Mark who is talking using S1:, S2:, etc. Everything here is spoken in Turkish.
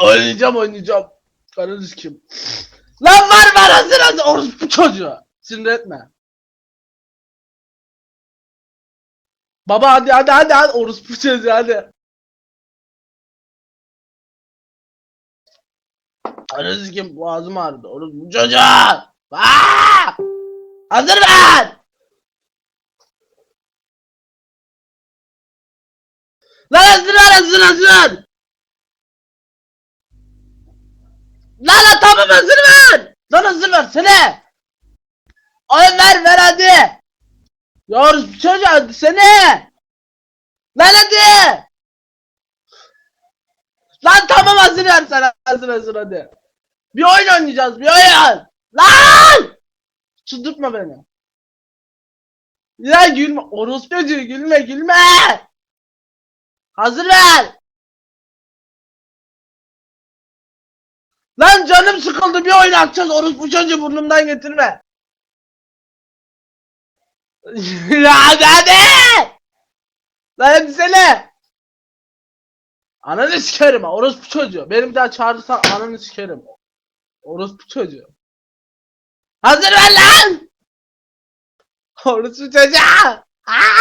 S1: Oynayacağım oynayacağım. Karınız kim? Lan var var hazır hazır orospu çocuğu. Sinir etme. Baba hadi hadi hadi hadi orospu çocuğu hadi. Karınız kim? Boğazım ağrıdı. Orospu çocuğu. Aa! Hazır ver. Lan hazır hazır hazır. Tamam hazır ver. Lan hazır versene. Ay ver ver hadi. Yavrum çocuğu hadi sene. Lan hadi. Lan tamam hazır ver sana hazır hazır hadi. Bir oyun oynayacağız bir oyun. Lan. Çıldırtma beni. Ya gülme orospu gülme gülme. Hazır ver. Lan canım sıkıldı bir oyun atacağız orospu çocuğu burnumdan getirme. hadi hadi. Lan sene. Ananı sikerim ha orospu çocuğu. Beni bir daha çağırırsan ananı sikerim. Orospu çocuğu. Hazır ver lan. Orospu çocuğu. Aa!